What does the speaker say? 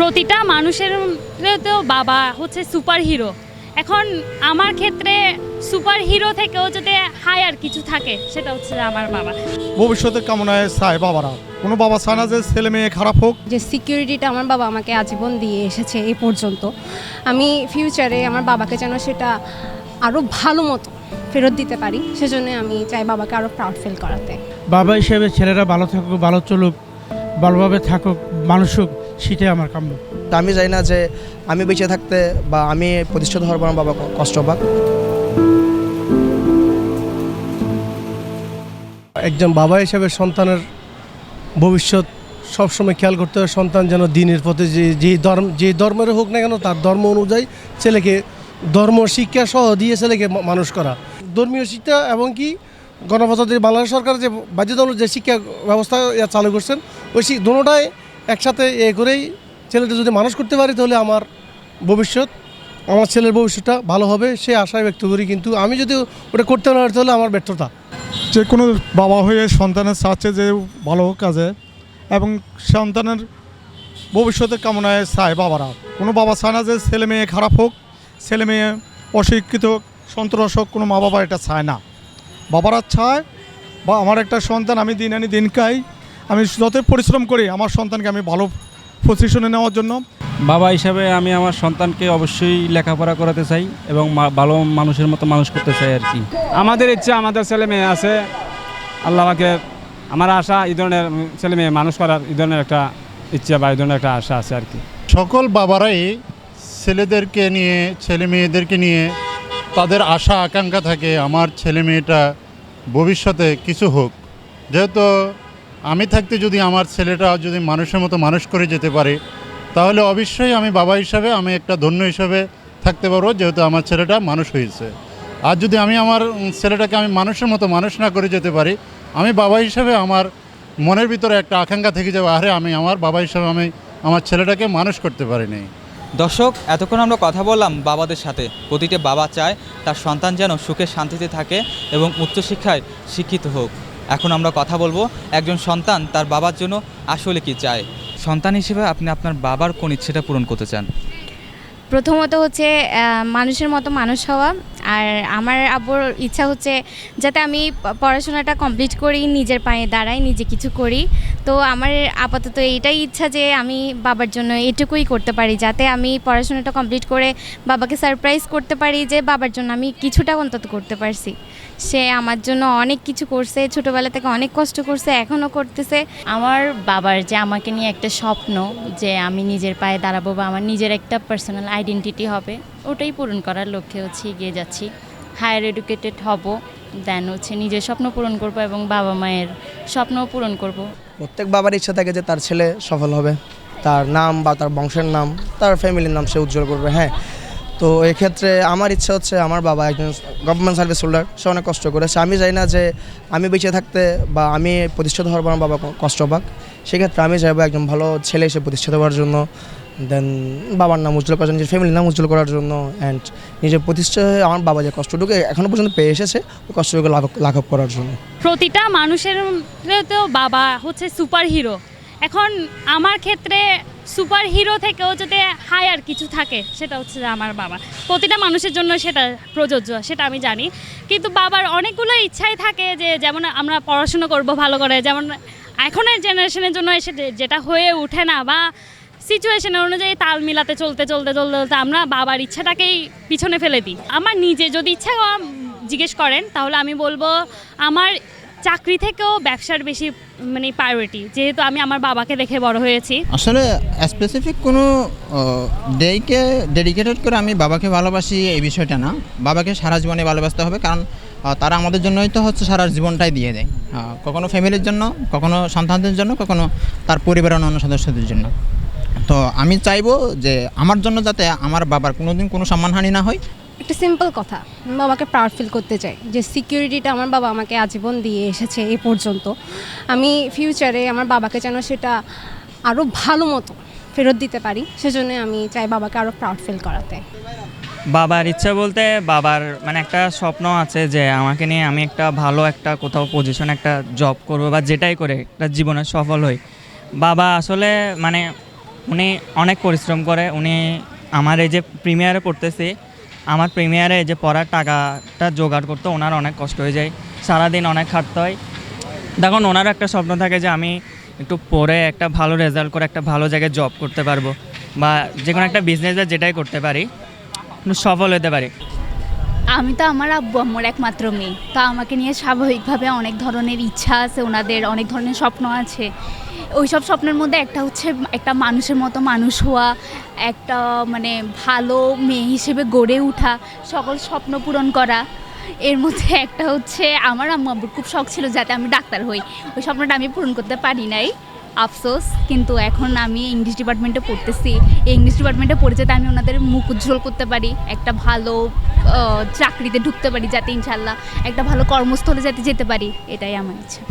প্রতিটা মানুষের তো বাবা হচ্ছে সুপার হিরো এখন আমার ক্ষেত্রে সুপার হিরো থেকেও যদি হায়ার কিছু থাকে সেটা হচ্ছে আমার বাবা। ভবিষ্যতের কামনায় চায় বাবারা? কোনো বাবা চায় না যে ছেলে মেয়ে খারাপ হোক? যে সিকিউরিটিটা আমার বাবা আমাকে আজীবন দিয়ে এসেছে এই পর্যন্ত। আমি ফিউচারে আমার বাবাকে যেন সেটা আরও ভালো মতো ফেরত দিতে পারি সেজন্য আমি চাই বাবাকে আরও প্রাউড ফিল করাতে। বাবা হিসেবে ছেলেরা ভালো থাকুক ভালো চলুক ভালোভাবে থাকুক মানুষ হোক। সেটাই আমার কাম্য। তা আমি চাই না যে আমি বেঁচে থাকতে বা আমি প্রতিষ্ঠিত হওয়ার পর আমার বাবা কষ্ট পাক। একজন বাবা হিসেবে সন্তানের ভবিষ্যৎ সবসময় খেয়াল করতে হবে সন্তান যেন দিনের পথে যে যে ধর্ম যে ধর্মের হোক না কেন তার ধর্ম অনুযায়ী ছেলেকে ধর্ম শিক্ষা সহ দিয়ে ছেলেকে মানুষ করা। ধর্মীয় শিক্ষা এবং কি গণপ্রজাতন্ত্রী বাংলাদেশ সরকার যে বাধ্যতামূলক যে শিক্ষা ব্যবস্থা চালু করছেন ওই দোনোটাই একসাথে এ করেই ছেলেটা যদি মানুষ করতে পারি তাহলে আমার ভবিষ্যৎ, আমার ছেলের ভবিষ্যৎটা ভালো হবে, সে আশায় ব্যক্ত করি। কিন্তু আমি যদি ওটা করতে পারি তাহলে আমার ব্যর্থতা। যে কোনো বাবা হয়ে সন্তানের চাচ্ছে যে ভালো কাজে, এবং সন্তানের ভবিষ্যতের কামনায় চায় বাবারা। কোনো বাবা চায় না যে ছেলে মেয়ে খারাপ হোক, ছেলে মেয়ে অশিক্ষিত হোক, সন্ত্রাস হোক, কোনো মা বাবা এটা চায় না। বাবারা চায়, বা আমার একটা সন্তান আমি দিন আনি দিন খাই আমি যতই পরিশ্রম করি আমার সন্তানকে আমি ভালো পজিশনে নেওয়ার জন্য। বাবা হিসাবে আমি আমার সন্তানকে অবশ্যই লেখাপড়া করাতে চাই এবং মা- ভালো মানুষের মতো মানুষ করতে চাই আর কি। আমাদের ইচ্ছা আমাদের ছেলে মেয়ে আছে। আল্লাহ আমাকে আমার আশা এই ধরনের ছেলে মেয়ে মানুষ করার এই ধরনের একটা ইচ্ছা বা এই ধরনের একটা আশা আছে আর কি। সকল বাবারাই ছেলেদেরকে নিয়ে ছেলে মেয়েদেরকে নিয়ে তাদের আশা আকাঙ্ক্ষা থাকে আমার ছেলে মেয়েটা ভবিষ্যতে কিছু হোক। যেহেতু আমি থাকতে যদি আমার ছেলেটা যদি মানুষের মতো মানুষ করে যেতে পারে, তাহলে অবশ্যই আমি বাবা হিসাবে, আমি একটা ধন্য হিসাবে থাকতে পারব, যেহেতু আমার ছেলেটা মানুষ হয়েছে। আর যদি আমি আমার ছেলেটাকে আমি মানুষের মতো মানুষ না করে যেতে পারি, আমি বাবা হিসাবে আমার মনের ভিতরে একটা আকাঙ্ক্ষা থেকে যাবে, আরে আমি আমার বাবা হিসাবে আমি আমার ছেলেটাকে মানুষ করতে পারিনি। দর্শক, এতক্ষণ আমরা কথা বললাম বাবাদের সাথে। প্রতিটি বাবা চায় তার সন্তান যেন সুখে শান্তিতে থাকে এবং উচ্চশিক্ষায় শিক্ষিত হোক। এখন আমরা কথা বলব একজন সন্তান তার বাবার জন্য আসলে কি চায়। সন্তান হিসেবে আপনি আপনার বাবার কোন ইচ্ছেটা পূরণ করতে চান? প্রথমত হচ্ছে মানুষের মতো মানুষ হওয়া আর আমার আব্বুর ইচ্ছা হচ্ছে যাতে আমি পড়াশোনাটা কমপ্লিট করি, নিজের পায়ে দাঁড়াই, নিজে কিছু করি। তো আমার আপাতত এটাই ইচ্ছা যে আমি বাবার জন্য এটুকুই করতে পারি, যাতে আমি পড়াশোনাটা কমপ্লিট করে বাবাকে সারপ্রাইজ করতে পারি যে বাবার জন্য আমি কিছুটা অন্তত করতে পারছি। সে আমার জন্য অনেক কিছু করছে ছোটোবেলা থেকে অনেক কষ্ট করছে এখনও করতেছে। আমার বাবার যে আমাকে নিয়ে একটা স্বপ্ন যে আমি নিজের পায়ে দাঁড়াবো বা আমার নিজের একটা পার্সোনাল আইডেন্টিটি হবে ওটাই পূরণ করার লক্ষ্যে হচ্ছে এগিয়ে যাচ্ছি। হায়ার এডুকেটেড হব দেন হচ্ছে নিজের স্বপ্ন পূরণ করব এবং বাবা মায়ের স্বপ্নও পূরণ করব। প্রত্যেক বাবার ইচ্ছা থাকে যে তার ছেলে সফল হবে তার নাম বা তার বংশের নাম তার ফ্যামিলির নাম সে উজ্জ্বল করবে হ্যাঁ। তো এক্ষেত্রে আমার ইচ্ছা হচ্ছে আমার বাবা একজন গভর্নমেন্ট সার্ভিস হোল্ডার সে অনেক কষ্ট করেছে। আমি চাই না যে আমি বেঁচে থাকতে বা আমি প্রতিষ্ঠিত হওয়ার পর আমার বাবা কষ্ট পাক। সেক্ষেত্রে আমি চাইব একজন ভালো ছেলে এসে প্রতিষ্ঠিত হওয়ার জন্য। দেন বাবার নাম উজ্জ্বল করার জন্য, নিজের ফ্যামিলির নাম উজ্জ্বল করার জন্য অ্যান্ড নিজের প্রতিষ্ঠা হয়ে আমার বাবা যে কষ্টটুকু এখনও পর্যন্ত পেয়ে এসেছে, ওই কষ্টটুকু লাঘব করার জন্য। প্রতিটা মানুষের তো বাবা হচ্ছে সুপার হিরো এখন আমার ক্ষেত্রে সুপার হিরো থেকেও যদি হায়ার কিছু থাকে, সেটা হচ্ছে যে আমার বাবা। প্রতিটা মানুষের জন্য সেটা প্রযোজ্য, সেটা আমি জানি। কিন্তু বাবার অনেকগুলো ইচ্ছাই থাকে যে যেমন আমরা পড়াশুনো করব ভালো করে, যেমন এখনের জেনারেশনের জন্য এসে যেটা হয়ে ওঠে না বা সিচুয়েশনের অনুযায়ী তাল মিলাতে চলতে চলতে চলতে চলতে আমরা বাবার ইচ্ছাটাকেই পিছনে ফেলে দিই। আমার নিজে যদি ইচ্ছা জিজ্ঞেস করেন, তাহলে আমি বলব, আমার চাকরি থেকেও ব্যবসার বেশি মানে প্রায়োরিটি যেহেতু আমি আমার বাবাকে দেখে বড় হয়েছি। আসলে স্পেসিফিক কোনো ডেকে ডেডিকেটেড করে আমি বাবাকে ভালোবাসি এই বিষয়টা না। বাবাকে সারা জীবনে ভালোবাসতে হবে, কারণ তারা আমাদের জন্যই তো হচ্ছে সারা জীবনটাই দিয়ে দেয়। কখনো ফ্যামিলির জন্য, কখনো সন্তানদের জন্য, কখনো তার পরিবারের অন্য সদস্যদের জন্য। তো আমি চাইব যে, আমার জন্য যাতে আমার বাবার কোনোদিন কোনো সম্মানহানি না হয় একটা সিম্পল কথা বাবাকে প্রাউড ফিল করতে চাই যে সিকিউরিটিটা আমার বাবা আমাকে আজীবন দিয়ে এসেছে এই পর্যন্ত। আমি ফিউচারে আমার বাবাকে যেন সেটা আরও ভালো মতো ফেরত দিতে পারি, সেজন্য আমি চাই বাবাকে আরও প্রাউড ফিল করাতে। বাবার ইচ্ছা বলতে বাবার মানে একটা স্বপ্ন আছে যে আমাকে নিয়ে আমি একটা ভালো একটা কোথাও পজিশন একটা জব করব বা যেটাই করে একটা জীবনে সফল হই। বাবা আসলে মানে উনি অনেক পরিশ্রম করে, উনি আমার এই যে প্রিমিয়ারে পড়তেছি আমার প্রিমিয়ারে যে পড়ার টাকাটা জোগাড় করতে ওনার অনেক কষ্ট হয়ে যায়, সারাদিন অনেক খাটতে হয়। তখন ওনারও একটা স্বপ্ন থাকে যে আমি একটু পড়ে একটা ভালো রেজাল্ট করে একটা ভালো জায়গায় জব করতে পারব বা যে কোনো একটা বিজনেসে যেটাই করতে পারি সফল হতে পারি। আমি তো আমার আব্বু আম্মুর একমাত্র মেয়ে। তো আমাকে নিয়ে স্বাভাবিকভাবে অনেক ধরনের ইচ্ছা আছে, ওনাদের অনেক ধরনের স্বপ্ন আছে। ওই সব স্বপ্নের মধ্যে একটা হচ্ছে একটা মানুষের মতো মানুষ হওয়া, একটা মানে ভালো মেয়ে হিসেবে গড়ে ওঠা সকল স্বপ্ন পূরণ করা। এর মধ্যে একটা হচ্ছে আমার আম্মু খুব শখ ছিল যাতে আমি ডাক্তার হই। ওই স্বপ্নটা আমি পূরণ করতে পারি নাই, আফসোস। কিন্তু এখন আমি ইংলিশ ডিপার্টমেন্টে পড়তেছি। এই ইংলিশ ডিপার্টমেন্টে পড়ে যাতে আমি ওনাদের মুখ উজ্জ্বল করতে পারি, একটা ভালো চাকরিতে ঢুকতে পারি যাতে ইনশাল্লাহ একটা ভালো কর্মস্থলে যাতে যেতে পারি, এটাই আমার ইচ্ছা।